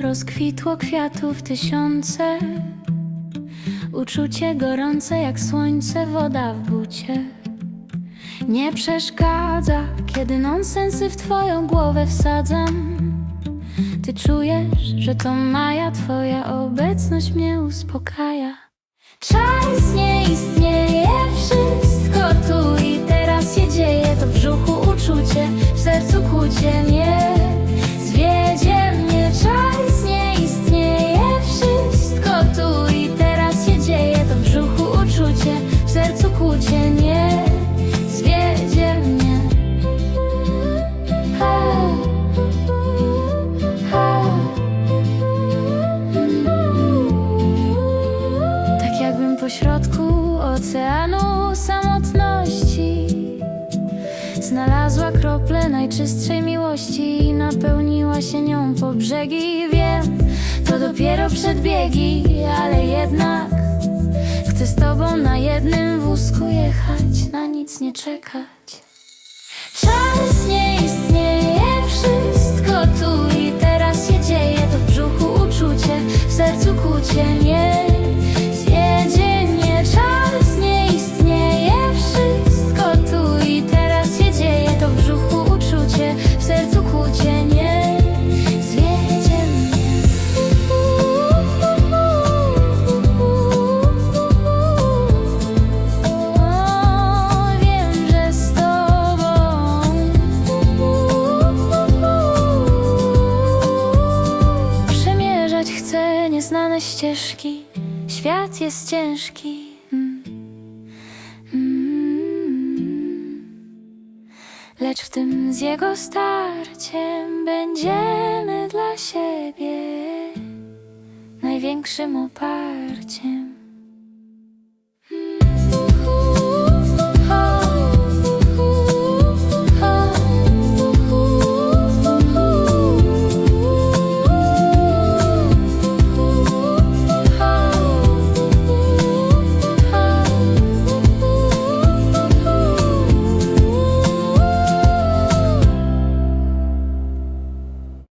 rozkwitło kwiatów tysiące. Uczucie gorące jak słońce, woda w bucie. Nie przeszkadza, kiedy nonsensy w twoją głowę wsadzam. Ty czujesz, że to Maja, twoja obecność mnie uspokaja. Czas nie istnieje, wszystko kłucie nie. Zwiedzie mnie. Ha, ha. Tak jakbym pośrodku oceanu samotności Znalazła kroplę najczystszej miłości I napełniła się nią po brzegi Wiem, to dopiero przedbiegi Ale jednak jechać Na nic nie czekać Czas nie istnieje, wszystko tu i teraz się dzieje. To w brzuchu uczucie, w sercu kłucie nie ścieżki Świat jest ciężki Mm. Mm. Lecz w tym z jego starciem Będziemy dla siebie Największym oparciem